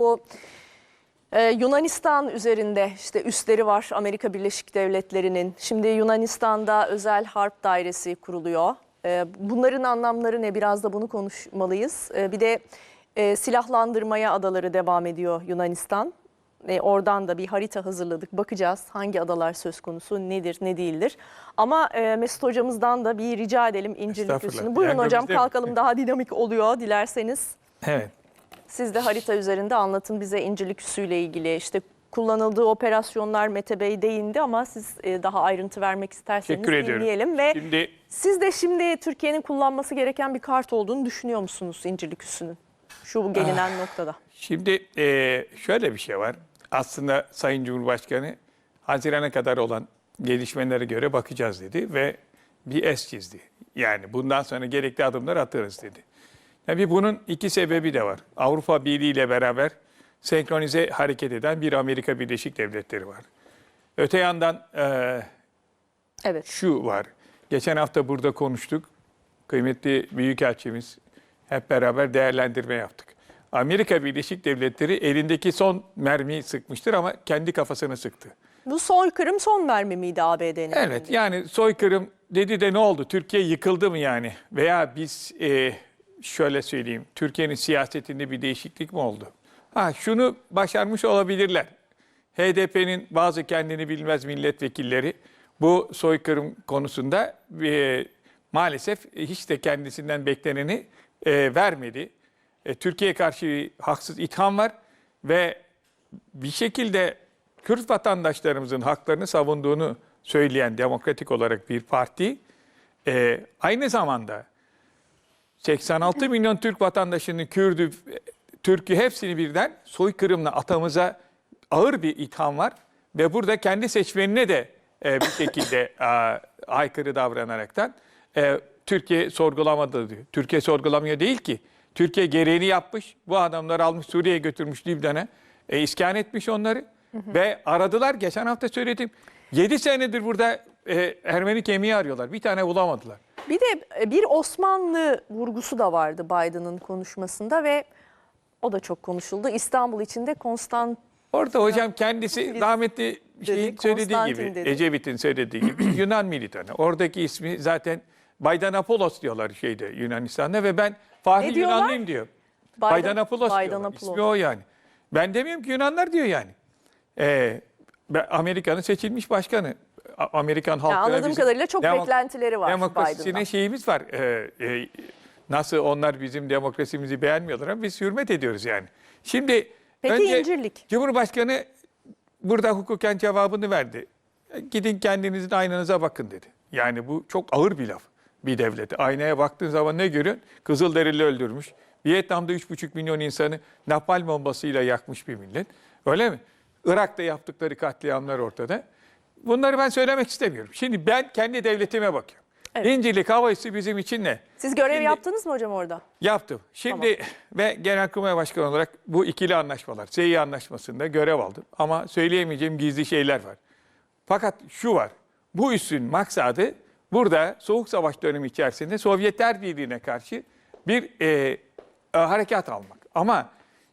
Bu e, Yunanistan üzerinde işte üsleri var Amerika Birleşik Devletleri'nin. Şimdi Yunanistan'da özel harp dairesi kuruluyor. E, bunların anlamları ne? Biraz da bunu konuşmalıyız. E, bir de e, silahlandırmaya adaları devam ediyor Yunanistan. E, oradan da bir harita hazırladık. Bakacağız hangi adalar söz konusu, nedir, ne değildir. Ama e, Mesut hocamızdan da bir rica edelim İncirlik üssünü. Buyurun Yangın hocam kalkalım daha dinamik oluyor dilerseniz. Evet. Siz de harita üzerinde anlatın bize İncirlik Üssü'yle ilgili. İşte kullanıldığı operasyonlar Mete Bey değindi ama siz e, daha ayrıntı vermek isterseniz Teşekkür ediyorum. dinleyelim. Ve Şimdi siz de şimdi Türkiye'nin kullanması gereken bir kart olduğunu düşünüyor musunuz İncirlik Üssü'nün? Şu gelinen noktada. şimdi e, şöyle bir şey var. Aslında Sayın Cumhurbaşkanı Haziran'a kadar olan gelişmelere göre bakacağız dedi ve bir es çizdi. Yani bundan sonra gerekli adımlar atarız dedi. Tabii bunun iki sebebi de var. Avrupa Birliği ile beraber senkronize hareket eden bir Amerika Birleşik Devletleri var. Öte yandan e, Evet. şu var. Geçen hafta burada konuştuk. Kıymetli Büyükelçimiz hep beraber değerlendirme yaptık. Amerika Birleşik Devletleri elindeki son mermiyi sıkmıştır ama kendi kafasına sıktı. Bu soykırım son mermi miydi ABD'nin? Evet yani soykırım dedi de ne oldu? Türkiye yıkıldı mı yani? Veya biz e, şöyle söyleyeyim Türkiye'nin siyasetinde bir değişiklik mi oldu? Ha şunu başarmış olabilirler. HDP'nin bazı kendini bilmez milletvekilleri bu soykırım konusunda e, maalesef hiç de kendisinden bekleneni e, vermedi. E, Türkiye'ye karşı haksız itham var ve bir şekilde Kürt vatandaşlarımızın haklarını savunduğunu söyleyen demokratik olarak bir parti e, aynı zamanda 86 milyon Türk vatandaşının Kürdü, Türk'ü hepsini birden soykırımla atamıza ağır bir itham var. Ve burada kendi seçmenine de e, bir şekilde a, aykırı davranaraktan e, Türkiye sorgulamadı diyor. Türkiye sorgulamıyor değil ki. Türkiye gereğini yapmış. Bu adamları almış Suriye'ye götürmüş Lübnan'a. E, iskan etmiş onları. Ve aradılar. Geçen hafta söyledim. 7 senedir burada e, Ermeni kemiği arıyorlar. Bir tane bulamadılar. Bir de e, bir Osmanlı vurgusu da vardı Biden'ın konuşmasında ve o da çok konuşuldu. İstanbul içinde Konstant Orada hocam kendisi Biz rahmetli şeyin dedi, söylediği gibi, dedi. Ecevit'in söylediği gibi Yunan militanı. Oradaki ismi zaten Baydanapolos diyorlar şeyde Yunanistan'da ve ben Fahri? Yunanlıyım diyor. Biden- Baydanapolos diyorlar. İsmi o yani. Ben demiyorum ki Yunanlar diyor yani. Ee, Amerika'nın seçilmiş başkanı. Amerikan halkı. anladığım kadarıyla çok beklentileri var Demokrasisine Biden'dan. şeyimiz var. Ee, e, nasıl onlar bizim demokrasimizi beğenmiyorlar ama biz hürmet ediyoruz yani. Şimdi Peki önce incirlik? Cumhurbaşkanı burada hukuken cevabını verdi. Gidin kendinizin aynanıza bakın dedi. Yani bu çok ağır bir laf bir devlete. Aynaya baktığın zaman ne görüyorsun? Kızılderili öldürmüş. Vietnam'da 3,5 milyon insanı napalm bombasıyla yakmış bir millet. Öyle mi? Irak'ta yaptıkları katliamlar ortada. Bunları ben söylemek istemiyorum. Şimdi ben kendi devletime bakıyorum. Evet. İncirlik Hava Üssü bizim için ne? Siz görev Şimdi- yaptınız mı hocam orada? Yaptım. Şimdi ve Genelkurmay Başkanı olarak bu ikili anlaşmalar, SEİ anlaşmasında görev aldım. Ama söyleyemeyeceğim gizli şeyler var. Fakat şu var. Bu üssün maksadı burada Soğuk Savaş dönemi içerisinde Sovyetler Birliği'ne karşı bir e, e, harekat almak. Ama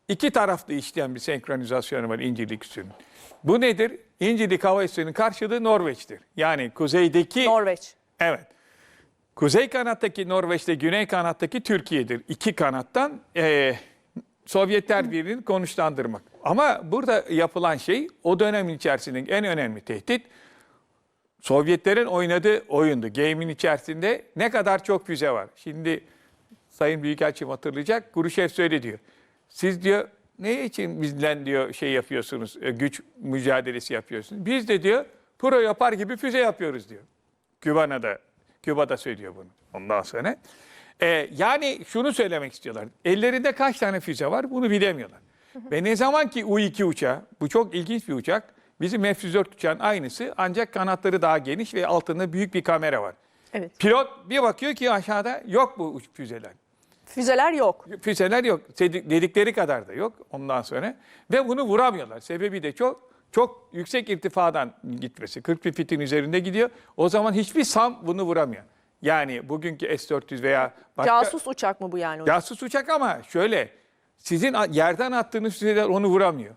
iki taraflı işleyen bir senkronizasyonu var İncirlik Üssü'nün. Bu nedir? İncirlik Hava Üssü'nün karşılığı Norveç'tir. Yani kuzeydeki... Norveç. Evet. Kuzey kanattaki Norveç'te güney kanattaki Türkiye'dir. İki kanattan eee, Sovyetler Birliği'ni konuşlandırmak. Ama burada yapılan şey o dönemin içerisindeki en önemli tehdit Sovyetlerin oynadığı oyundu. Game'in içerisinde ne kadar çok füze var. Şimdi Sayın Büyükelçim hatırlayacak. Kuruşev söyle diyor. Siz diyor ne için bizden diyor şey yapıyorsunuz, e, güç mücadelesi yapıyorsunuz. Biz de diyor pro yapar gibi füze yapıyoruz diyor. Küba'da, Küba'da söylüyor bunu ondan sonra. Ee, yani şunu söylemek istiyorlar. Ellerinde kaç tane füze var bunu bilemiyorlar. Ve ne zaman ki U-2 uçağı, bu çok ilginç bir uçak, bizim F-104 uçağın aynısı ancak kanatları daha geniş ve altında büyük bir kamera var. Evet. Pilot bir bakıyor ki aşağıda yok bu füzeler. Füzeler yok. Füzeler yok. Dedik- Dedikleri kadar da yok ondan sonra. Ve bunu vuramıyorlar. Sebebi de çok çok yüksek irtifadan gitmesi. 40 bin fitin üzerinde gidiyor. O zaman hiçbir SAM bunu vuramıyor. Yani bugünkü S-400 veya başka... Casus uçak mı bu yani hocam? Casus uçak ama şöyle sizin yerden attığınız füzeler onu vuramıyor.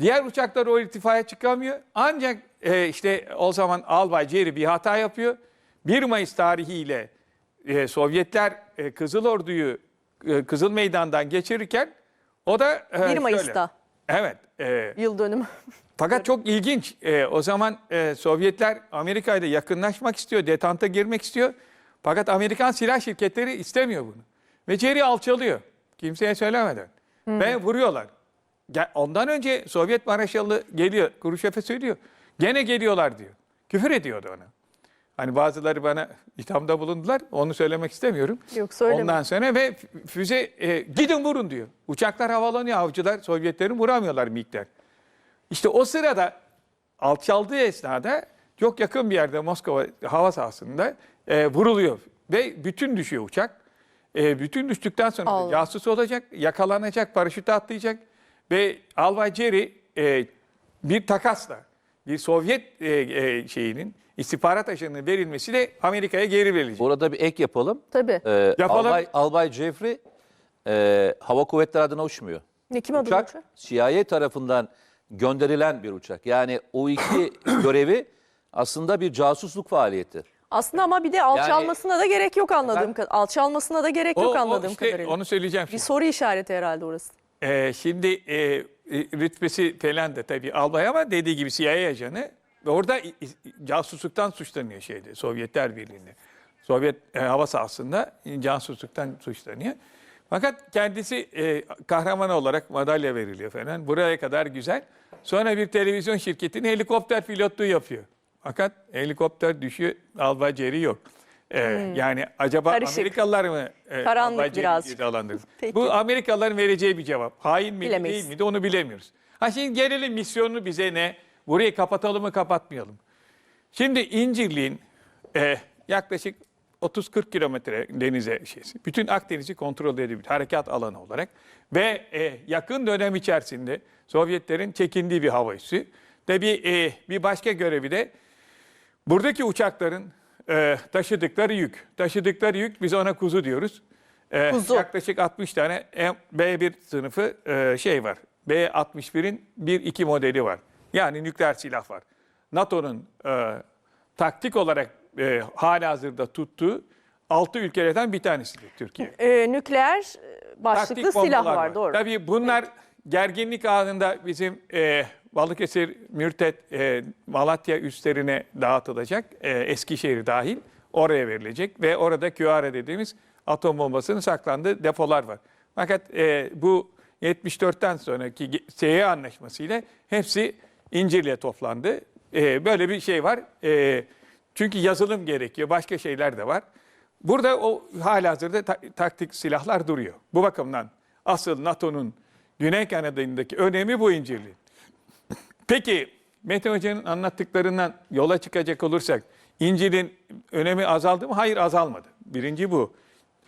Diğer uçaklar o irtifaya çıkamıyor. Ancak e, işte o zaman Albay Jerry bir hata yapıyor. 1 Mayıs tarihiyle e, Sovyetler e, Kızıl Ordu'yu Kızıl Meydan'dan geçirirken o da e, 1 şöyle. Mayıs'ta Evet. e, yıl dönümü. fakat çok ilginç. Ee, o zaman e, Sovyetler Amerika ile yakınlaşmak istiyor, detanta girmek istiyor. Fakat Amerikan silah şirketleri istemiyor bunu. Ve Jerry alçalıyor. Kimseye söylemeden. Ve vuruyorlar. Ondan önce Sovyet Maraşalı geliyor, Khrushchev'e söylüyor. Gene geliyorlar diyor. Küfür ediyordu ona. Hani bazıları bana ithamda bulundular. Onu söylemek istemiyorum. Yok, söyleme. Ondan sonra ve füze e, gidin vurun diyor. Uçaklar havalanıyor avcılar. Sovyetlerin vuramıyorlar MiG'ler. İşte o sırada alçaldığı esnada çok yakın bir yerde Moskova hava sahasında e, vuruluyor. Ve bütün düşüyor uçak. E, bütün düştükten sonra Allah. casus olacak, yakalanacak, paraşüte atlayacak. Ve Albay Jerry e, bir takasla bir Sovyet e, e, şeyinin istihbarat ajanının verilmesiyle Amerika'ya geri verilecek. Burada bir ek yapalım. Tabii. Ee, Yapalım. Albay, Albay Jeffrey e, hava kuvvetleri adına uçmuyor. Ne kim adına Uçak uçuyor? CIA tarafından gönderilen bir uçak. Yani o iki görevi aslında bir casusluk faaliyeti. Aslında ama bir de alçalmasına da gerek yok anladığım kadarıyla. Alçalmasına da gerek yok anladığım işte kadarıyla. Onu söyleyeceğim Bir şimdi. soru işareti herhalde orası. Ee, şimdi e, rütbesi falan da tabii albay ama dediği gibi CIA ajanı ve orada casusluktan suçlanıyor şeyde Sovyetler Birliği'nde. Sovyet e, hava sahasında casusluktan suçlanıyor. Fakat kendisi e, kahraman olarak madalya veriliyor falan. Buraya kadar güzel. Sonra bir televizyon şirketinin helikopter pilotluğu yapıyor. Fakat helikopter düşüyor, albay Jerry yok. Ee, Yani acaba Karışık. Amerikalılar mı e, Karanlık biraz. Bu Amerikalıların vereceği bir cevap. Hain mi Bilemeyiz. değil miydi onu bilemiyoruz. Ha şimdi gelelim misyonu bize ne? Burayı kapatalım mı kapatmayalım. Şimdi İncirli'nin e, yaklaşık 30-40 kilometre denize şeysi. Bütün Akdeniz'i kontrol edebilir harekat alanı olarak. Ve e, yakın dönem içerisinde Sovyetlerin çekindiği bir hava üssü. Tabii e, bir başka görevi de Buradaki uçakların e, taşıdıkları yük, taşıdıkları yük biz ona kuzu diyoruz. E, Kuzu. Yaklaşık 60 tane M- B1 sınıfı e, şey var. B-61'in 1-2 modeli var. Yani nükleer silah var. NATO'nun e, taktik olarak e, halihazırda tuttuğu 6 ülkelerden bir tanesidir Türkiye. Ee, nükleer e, başlıklı Taktik silah bombalar var, doğru. Tabii bunlar gerginlik anında bizim e, Balıkesir, Mürtet, e, Malatya üslerine dağıtılacak. E, Eskişehir dahil oraya verilecek ve orada QR dediğimiz atom bombasının saklandığı depolar var. Fakat e, bu 74'ten sonraki ge- SE anlaşmasıyla hepsi İncirli'ye toplandı. E, böyle bir şey var. E, çünkü yazılım gerekiyor. Başka şeyler de var. Burada o halihazırda ta- taktik silahlar duruyor. Bu bakımdan asıl NATO'nun Güney Kanada'ndaki önemi bu İncirli. Peki Mete Hoca'nın anlattıklarından yola çıkacak olursak İncil'in önemi azaldı mı? Hayır azalmadı. Birinci bu.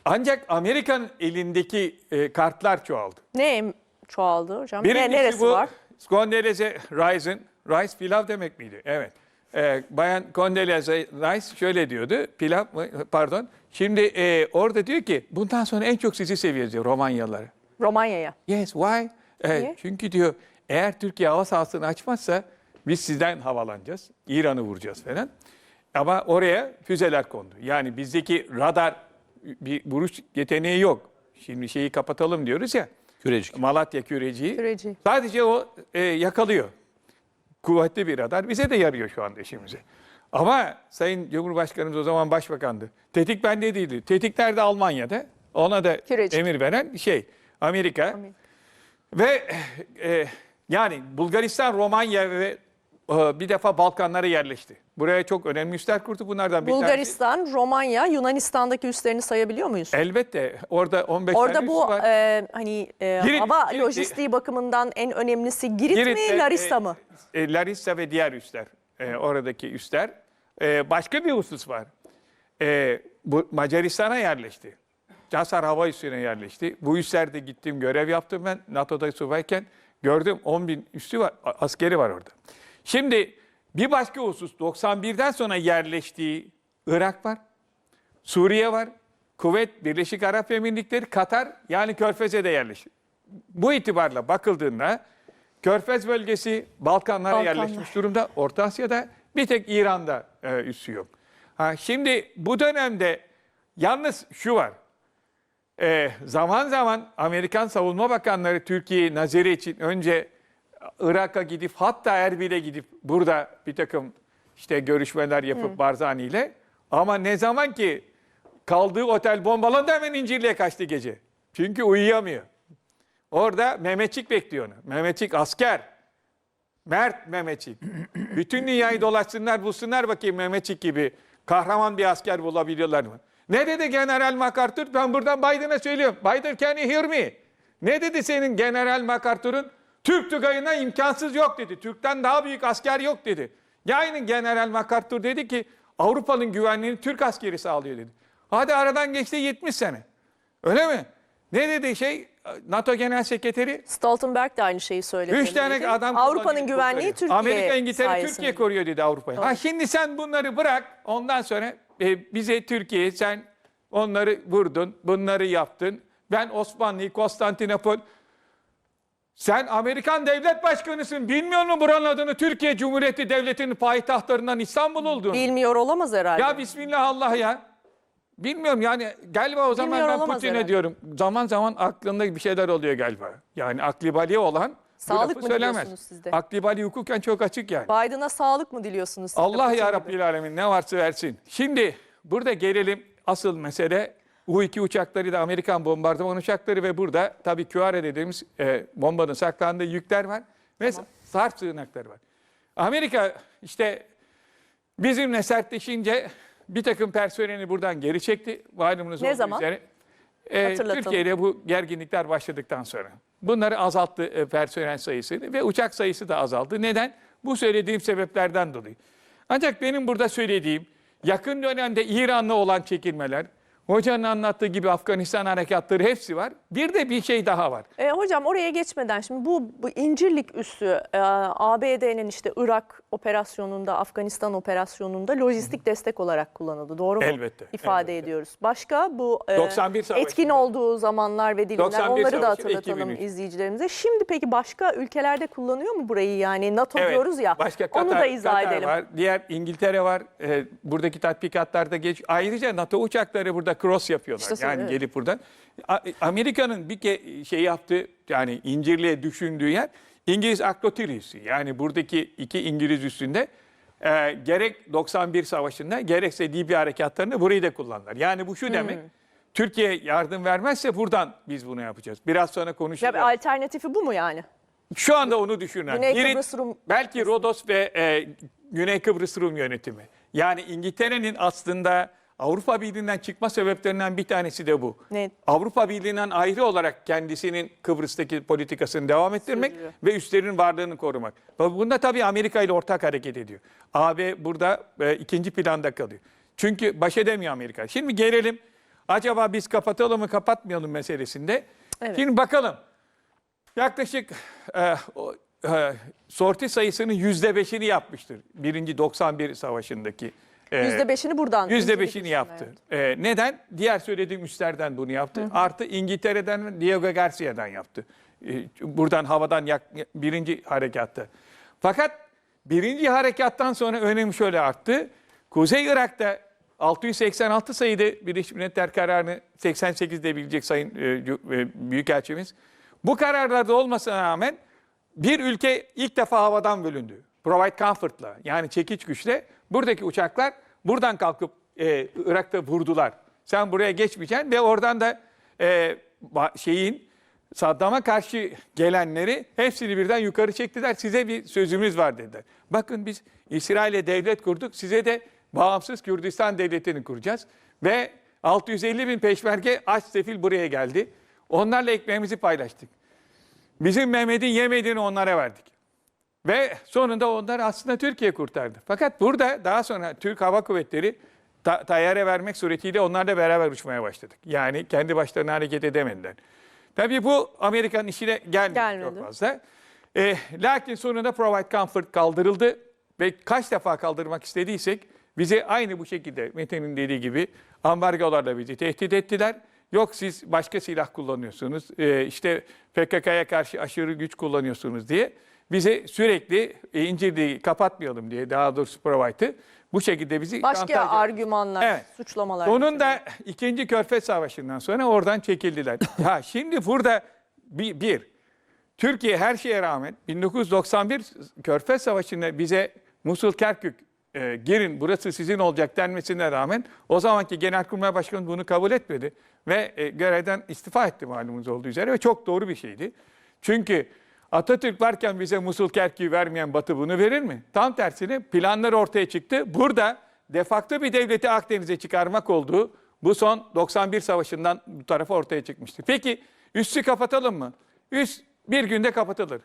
Ancak Amerika'nın elindeki e, kartlar çoğaldı. Ne çoğaldı hocam? Ne, Birincisi neresi bu var? Condoleezza Rice'ın, Rice pilav demek miydi? Evet. Ee, Bayan Condoleezza Rice şöyle diyordu, pilav mı? Pardon. Şimdi e, orada diyor ki bundan sonra en çok sizi seviyoruz diyor Romanyalıları. Romanya'ya. Yes, why? Niye? çünkü diyor eğer Türkiye hava sahasını açmazsa biz sizden havalanacağız. İran'ı vuracağız falan. Ama oraya füzeler kondu. Yani bizdeki radar bir vuruş yeteneği yok. Şimdi şeyi kapatalım diyoruz ya. Kürecik. Malatya küreciği. Küreci. Sadece o e, yakalıyor. Kuvvetli bir radar. Bize de yarıyor şu anda işimize. Ama Sayın Cumhurbaşkanımız o zaman başbakandı. Tetik bende değildi. Tetik nerede Almanya'da? Ona da Kürecik. emir veren şey Amerika. Ve e, yani Bulgaristan, Romanya ve e, bir defa Balkanlara yerleşti. Buraya çok önemli üsler kurdu. Bunlardan bir tanesi. Bulgaristan, Romanya, Yunanistan'daki üslerini sayabiliyor muyuz? Elbette orada 15 Orada tane bu var. e, hani e, Girit- hava Girit- lojistiği bakımından en önemlisi Girit, Girit'te, mi, Larissa e, mı? e, Larissa ve diğer üsler. E, oradaki üsler. E, başka bir husus var. E, bu Macaristan'a yerleşti. Casar Hava Üssü'ne yerleşti. Bu üslerde gittim, görev yaptım ben NATO'da subayken. Gördüm 10 bin üssü var, askeri var orada. Şimdi bir başka husus 91'den sonra yerleştiği Irak var. Suriye var. Kuvvet, Birleşik Arap Emirlikleri, Katar yani Körfez'e de yerleşti. bu itibarla bakıldığında Körfez bölgesi Balkanlara Balkanlar. yerleşmiş durumda. Orta Asya'da bir tek İran'da e, üssü yok. Ha, şimdi bu dönemde yalnız şu var. E, zaman zaman Amerikan savunma bakanları Türkiye'yi nazire için önce Irak'a gidip hatta Erbil'e gidip burada bir takım işte görüşmeler yapıp Barzani ile ama ne zaman ki kaldığı otel bombalandı hemen İncirli'ye kaçtı gece. Çünkü uyuyamıyor. Orada Mehmetçik bekliyor onu. Mehmetçik asker. Mert Mehmetçik. Bütün dünyayı dolaşsınlar bulsunlar bakayım Mehmetçik gibi kahraman bir asker bulabiliyorlar mı? Ne dedi General MacArthur? Ben buradan Biden'a söylüyorum. Biden can you hear me? Ne dedi senin General MacArthur'un? Türk tugayına imkansız yok dedi. Türk'ten daha büyük asker yok dedi. Ya aynı General MacArthur dedi ki Avrupa'nın güvenliğini Türk askeri sağlıyor dedi. Hadi aradan geçti 70 sene. Öyle mi? Ne dedi şey NATO Genel Sekreteri? Stoltenberg de aynı şeyi söyledi. Üç tane Dedi. adam Avrupa'nın güvenliği. Türkiye Amerika, İngiltere, sayesinde. Türkiye koruyor dedi Avrupa'yı. Ha şimdi sen bunları bırak. Ondan sonra e, bize Türkiye sen onları vurdun, bunları yaptın. Ben Osmanlı'yı, Konstantinopol sen Amerikan devlet başkanısın. Bilmiyor musun buranın adını Türkiye Cumhuriyeti Devleti'nin payitahtlarından İstanbul olduğunu? Bilmiyor olamaz herhalde. Ya Bismillah Allah ya. Bilmiyorum yani galiba o zaman Bilmiyor ben olamaz Putin'e herhalde. diyorum. Zaman zaman aklında bir şeyler oluyor galiba. Yani akli bali olan bu Sağlık lafı mı söylemez. diliyorsunuz siz de? Akli bali hukuken çok açık yani. Biden'a sağlık mı diliyorsunuz? siz de Allah Putin ya gibi? Rabbil Alemin ne varsa versin. Şimdi burada gelelim asıl mesele U-2 uçakları da Amerikan bombardıman uçakları ve burada tabii QR dediğimiz e, bombanın saklandığı yükler var ve sarp sığınakları var. Amerika işte bizimle sertleşince bir takım personeli buradan geri çekti. Malumunuz Ne zaman? üzere. E. Türkiye'de bu gerginlikler başladıktan sonra. Bunları azalttı e, personel sayısını ve uçak sayısı da azaldı. Neden? Bu söylediğim sebeplerden dolayı. Ancak benim burada söylediğim yakın dönemde İran'la olan çekilmeler, hocanın anlattığı gibi Afganistan harekatları hepsi var. Bir de bir şey daha var. E, hocam oraya geçmeden şimdi bu, bu İncirlik üssü e, ABD'nin işte Irak operasyonunda, Afganistan operasyonunda lojistik destek olarak kullanıldı. Doğru mu? Elbette, İfade elbette. ediyoruz. Başka bu e, 91 savaşında. etkin olduğu zamanlar ve dilimler 91 onları da hatırlatalım 2003. izleyicilerimize. Şimdi peki başka ülkelerde kullanıyor mu burayı yani NATO Evet, diyoruz ya. Başka Katar, onu da izah Katar edelim. var. Diğer İngiltere var. Ee, buradaki tatbikatlarda geç. Ayrıca NATO uçakları burada cross yapıyorlar. İşte yani evet. gelip buradan. Amerika'nın bir ke- şey yaptığı yani İncirli'ye düşündüğü yer İngiliz Akrotil üssü. Yani buradaki iki İngiliz üssünde e, gerek 91 Savaşı'nda gerekse Libya harekatlarında burayı da kullandılar. Yani bu şu demek. Hmm. Türkiye yardım vermezse buradan biz bunu yapacağız. Biraz sonra Ya konuşacağız. bir alternatifi bu mu yani? Şu anda onu düşünen. Güney Kıbrıs Rum- Belki Rodos ve e, Güney Kıbrıs Rum yönetimi. Yani İngiltere'nin aslında Avrupa Birliği'nden çıkma sebeplerinden bir tanesi de bu. Ne? Avrupa Birliği'nden ayrı olarak kendisinin Kıbrıs'taki politikasını devam ettirmek Sürdürüyor. ve üstlerin varlığını korumak. Bunda tabii Amerika ile ortak hareket ediyor. AB burada e, ikinci planda kalıyor. Çünkü baş edemiyor Amerika. Şimdi gelelim. Acaba biz kapatalım mı kapatmayalım meselesinde. Evet. Şimdi bakalım. Yaklaşık e, o, e, sorti sayısının yüzde beşini yapmıştır. Birinci 91 savaşındaki. E, %5'ini buradan. Yüzde İncirlik beşini üssünden, yaptı. evet. E, neden? Diğer söylediğim üslerden bunu yaptı. Artı İngiltere'den Diego Garcia'dan yaptı. E, buradan havadan yak, birinci harekatta. Fakat birinci harekattan sonra önemi şöyle arttı. Kuzey Irak'ta 686 sayıda Birleşmiş Milletler kararını 88'de bilecek Sayın e, e, Büyükelçimiz. Bu kararlarda olmasına rağmen bir ülke ilk defa havadan bölündü. Provide Comfort'la yani çekiç güçle buradaki uçaklar buradan kalkıp e, Irak'ta vurdular. Sen buraya geçmeyeceksin ve oradan da e, şeyin Saddam'a karşı gelenleri hepsini birden yukarı çektiler. Size bir sözümüz var dediler. Bakın biz İsrail'e devlet kurduk. Size de bağımsız Kürdistan devletini kuracağız. Ve 650 bin peşmerge aç sefil buraya geldi. Onlarla ekmeğimizi paylaştık. Bizim Mehmet'in yemediğini onlara verdik. Ve sonunda onlar aslında Türkiye kurtardı. Fakat burada daha sonra Türk Hava Kuvvetleri ta- tayyare vermek suretiyle onlarla beraber uçmaya başladık. Yani kendi başlarına hareket edemediler. Tabii bu Amerika'nın işine gelmedi, Gelmedi. çok fazla. Eh, lakin sonunda Provide Comfort kaldırıldı ve kaç defa kaldırmak istediysek bize aynı bu şekilde Mete'nin dediği gibi ambargolarla bizi tehdit ettiler Yok siz başka silah kullanıyorsunuz. e, işte PKK'ya karşı aşırı güç kullanıyorsunuz diye bize sürekli e, incirliği kapatmayalım diye daha doğrusu provide bu şekilde bizi Başka şantaj- argümanlar, Evet. suçlamalar. onun da ikinci Körfez Savaşı'ndan sonra oradan çekildiler. ha şimdi burada bir, bir Türkiye her şeye rağmen 1991 Körfez Savaşı'nda bize Musul Kerkük e, girin burası sizin olacak denmesine rağmen o zamanki Genelkurmay Başkanı bunu kabul etmedi ve e, görevden istifa etti malumunuz olduğu üzere ve çok doğru bir şeydi. Çünkü Atatürk varken bize Musul Kerkük'ü vermeyen Batı bunu verir mi? Tam tersine planlar ortaya çıktı. Burada defakto bir devleti Akdeniz'e çıkarmak olduğu bu son 91 Savaşı'ndan bu tarafa ortaya çıkmıştı. Peki üssü kapatalım mı? Üst bir günde kapatılır.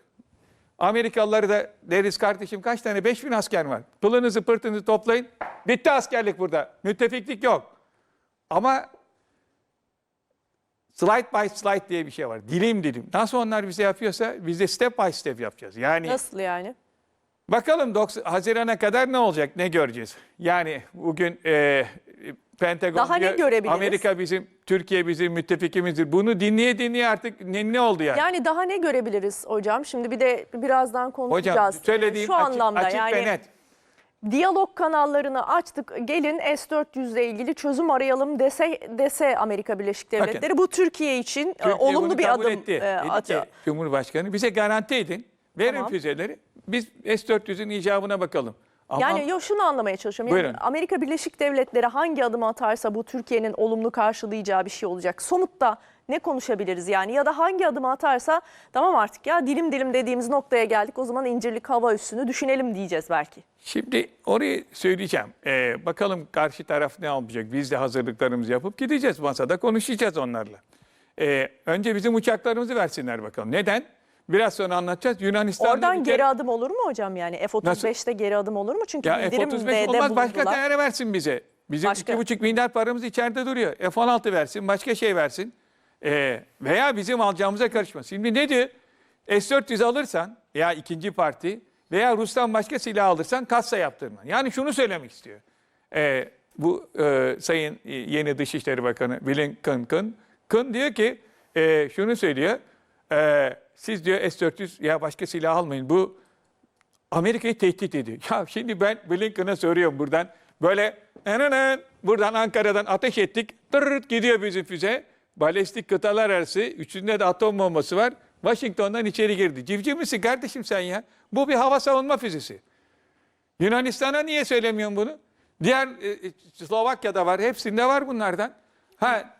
Amerikalıları da deriz kardeşim kaç tane? 5000 asker var. Pılınızı pırtınızı toplayın. Bitti askerlik burada. Müttefiklik yok. Ama slide by slide diye bir şey var. Dilim dilim. Nasıl onlar bize yapıyorsa biz de step by step yapacağız. Yani Nasıl yani? Bakalım 90 Haziran'a kadar ne olacak, ne göreceğiz? Yani bugün e, Pentagon Daha ne görebiliriz? Amerika bizim, Türkiye bizim müttefikimizdir. Bunu dinleye dinleye artık ne, ne oldu yani? Yani daha ne görebiliriz hocam? Şimdi bir de birazdan konuşacağız. Hocam söylediğim Şu açık, anlamda açık yani ve net. Diyalog kanallarını açtık. Gelin S-400 ile ilgili çözüm arayalım dese dese Amerika Birleşik Bakın. Devletleri. Bu Türkiye için e, Türkiye olumlu bir adım etti. e, Dedi ki, atıyor. Cumhurbaşkanı bize garanti edin. Verin Tamam. füzeleri. Biz S-400'ün icabına bakalım. Ama Yani yo şunu anlamaya çalışıyorum. Yani. Amerika Birleşik Devletleri hangi adımı atarsa bu Türkiye'nin olumlu karşılayacağı bir şey olacak. Somutta ne konuşabiliriz yani ya da hangi adımı atarsa tamam artık ya dilim dilim dediğimiz noktaya geldik o zaman incirlik hava üssünü düşünelim diyeceğiz belki. Şimdi orayı söyleyeceğim. Ee, bakalım karşı taraf ne yapacak? Biz de hazırlıklarımızı yapıp gideceğiz masada konuşacağız onlarla. Ee, önce bizim uçaklarımızı versinler bakalım. Neden? Biraz sonra anlatacağız. Yunanistan'da Oradan geri adım olur mu hocam yani F-35'te geri adım olur mu? Çünkü Ya bildirim F-35 D'de olmaz başka tane versin bize. Bizim Başka. iki buçuk milyar paramız içeride duruyor. F-16 versin, başka şey versin. Ee, veya bizim alacağımıza karışmasın. Şimdi ne diyor? S-400 alırsan ya ikinci parti veya Rus'tan başka silah alırsan kassa yaptırma. Yani şunu söylemek istiyor. Ee, bu e, Sayın e, yeni Dışişleri Bakanı Blinken Kın, Kın diyor ki e, şunu söylüyor. E, siz diyor S-400 ya başka silah almayın. Bu Amerika'yı tehdit ediyor. Ya şimdi ben Blinken'a soruyorum buradan. Böyle buradan Ankara'dan ateş ettik. Tırırt gidiyor bizim füze. Balistik kıtalar arası. Üçünde de atom bombası var. Washington'dan içeri girdi. Civciv misin kardeşim sen ya? Bu bir hava savunma füzesi. Yunanistan'a niye söylemiyorsun bunu? Diğer e, e, Slovakya'da var. Hepsinde var bunlardan. Ha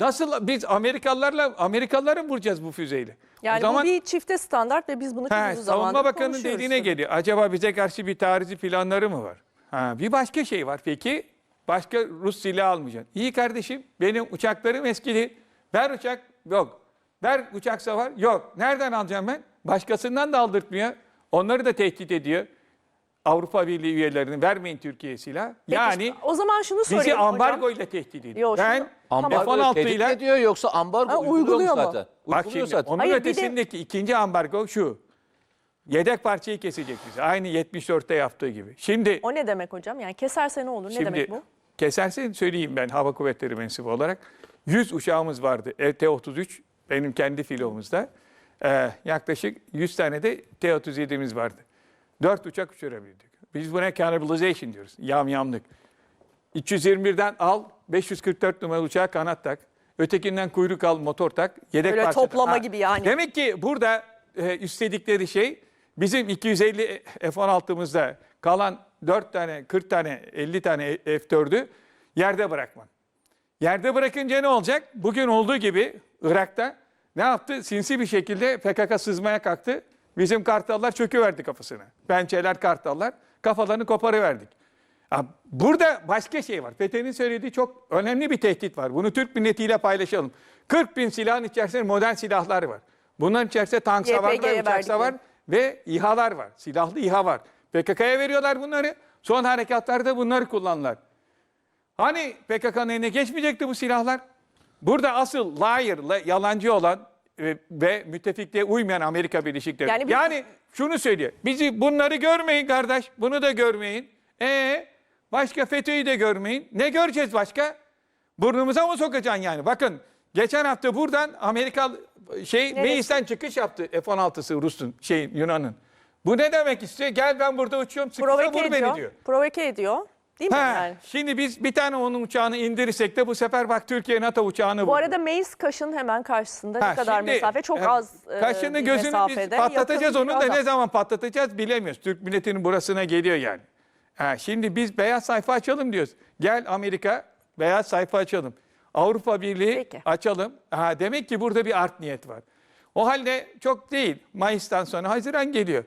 nasıl biz Amerikalılarla Amerikalıları mı vuracağız bu füzeyle? Yani o zaman bu bir çifte standart ve biz bunu Ha, uzun Savunma Bakanı'nın dediğine geliyor. Acaba bize karşı bir tarizi planları mı var? Ha, bir başka şey var. Peki başka Rus silahı almayacaksın. İyi kardeşim benim uçaklarım eskidi. Ver uçak yok. Ver uçak savar yok. Nereden alacağım ben? Başkasından da aldırtmıyor. Onları da tehdit ediyor. Avrupa Birliği üyelerini vermeyin Türkiye'ye silah. Peki, yani o zaman şunu bizi sorayım ambargo hocam. ile tehdit ediyor. Yo, şunu- ben Ambargo F-16 tehdit ile ediyor yoksa ambargo Ha, uyguluyor, uyguluyor mu zaten? Bak Uyguluyor şimdi zaten. onun Hayır, bir de- ötesindeki ikinci ambargo şu. Yedek parçayı kesecek bize. Aynı 74'te yaptığı gibi. Şimdi O ne demek hocam? Yani keserse ne olur? Ne şimdi demek bu? Kesersen söyleyeyim ben Hava Kuvvetleri mensubu olarak. 100 uçağımız vardı. E, T-33 benim kendi filomuzda. Ee, yaklaşık 100 tane de T-37'miz vardı. 4 uçak uçurabildik. Biz buna cannibalization diyoruz. Yamyamlık. 321'den al, 544 numaralı uçağa kanat tak. Ötekinden kuyruk al, motor tak. Yedek Böyle parça tak. toplama gibi yani. Demek ki burada e, üstledikleri şey bizim 250 F-16'mızda kalan 4 tane, 40 tane, 50 tane F-4'ü yerde bırakmak. Yerde bırakınca ne olacak? Bugün olduğu gibi Irak'ta ne yaptı? Sinsi bir şekilde PKK sızmaya kalktı. Bizim kartallar çöküverdi kafasına. Pençeler kartallar kafalarını koparıverdik. Burada başka şey var. FETÖ'nün söylediği çok önemli bir tehdit var. Bunu Türk milletiyle paylaşalım. 40 bin silahın içerisinde modern silahlar var. Bunların içerisinde tank savarlar, uçak savar ve İHA'lar var. Silahlı İHA var. PKK'ya veriyorlar bunları. Son harekatlarda bunları kullanırlar. Hani PKK'nın eline geçmeyecekti bu silahlar? Burada asıl liar, la- yalancı olan e, ve müttefikliğe uymayan Amerika Birleşik Devletleri. Yani Yani, şunu söylüyor. Bizi bunları görmeyin kardeş. Bunu da görmeyin. E başka FETÖ'yü de görmeyin. Ne göreceğiz başka? Burnumuza mı sokacaksın yani? Bakın Geçen hafta buradan Amerika şey Neresi? Meis'ten çıkış yaptı F-16'sı Rus'un şey Yunan'ın. Bu ne demek istiyor? Gel ben burada uçuyorum Provoke vur ediyor. beni diyor. Provoke ediyor. Değil mi Ha, yani? Şimdi biz bir tane onun uçağını indirirsek de bu sefer bak Türkiye NATO uçağını Bu vurdu. arada Meis Kaş'ın hemen karşısında Ha, ne kadar şimdi, mesafe? Çok e, az e, Kaşını bir gözünü biz mesafede. patlatacağız Yakın onu da ne adam. zaman patlatacağız bilemiyoruz. Türk milletinin burasına geliyor yani. Ha, şimdi biz beyaz sayfa açalım diyoruz. Gel Amerika beyaz sayfa açalım. Avrupa Birliği Peki. açalım. Ha, demek ki burada bir art niyet var. O halde çok değil. Mayıs'tan sonra Haziran geliyor.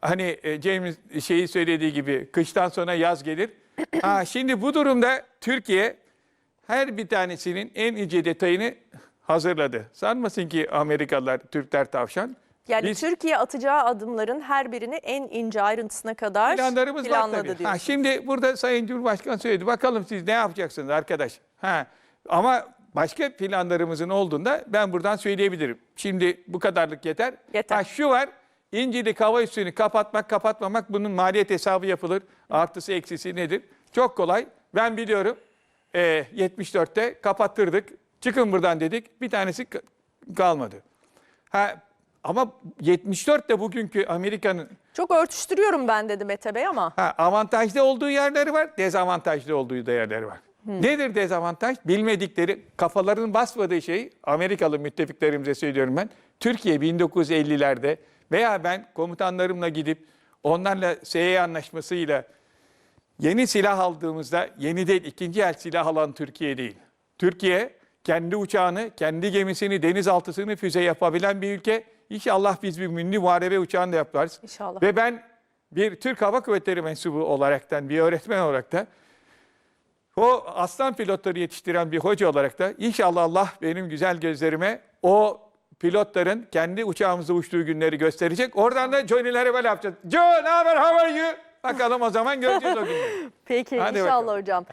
Hani e, James şeyi söylediği gibi kıştan sonra yaz gelir. Ha, şimdi bu durumda Türkiye her bir tanesinin en ince detayını hazırladı. Sanmasın ki Amerikalılar, Türkler tavşan. Yani Biz Türkiye atacağı adımların her birini en ince ayrıntısına kadar planlarımız var planladı tabii. diyor. Ha, şimdi burada Sayın Cumhurbaşkanı söyledi. Bakalım siz ne yapacaksınız arkadaş? Ha, ama başka planlarımızın olduğunda ben buradan söyleyebilirim. Şimdi bu kadarlık yeter. Yeter. Ha, şu var. İncilik hava üssünü kapatmak, kapatmamak bunun maliyet hesabı yapılır. Artısı eksisi nedir? Çok kolay. Ben biliyorum. Ee, 74'te kapattırdık. Çıkın buradan dedik. Bir tanesi ka- kalmadı. Ha, ama 74 de bugünkü Amerika'nın Çok örtüştürüyorum ben dedi Mete Bey ama Ha, avantajlı olduğu yerleri var, dezavantajlı olduğu da yerleri var. Nedir dezavantaj? Bilmedikleri, kafalarının basmadığı şey, Amerikalı müttefiklerimize söylüyorum ben. Türkiye 1950'lerde veya ben komutanlarımla gidip onlarla SE anlaşmasıyla yeni silah aldığımızda yeni değil, ikinci el silah alan Türkiye değil. Türkiye kendi uçağını, kendi gemisini, denizaltısını füze yapabilen bir ülke. İnşallah biz bir milli muharebe uçağını da yaparız. İnşallah. Ve ben bir Türk Hava Kuvvetleri mensubu olaraktan, bir öğretmen olarak da o aslan pilotları yetiştiren bir hoca olarak da inşallah Allah benim güzel gözlerime o pilotların kendi uçağımızda uçtuğu günleri gösterecek. Oradan da Johnny'lere böyle yapacağız. John, how are you? Bakalım o zaman göreceğiz o günleri. peki Hadi inşallah bakalım. hocam.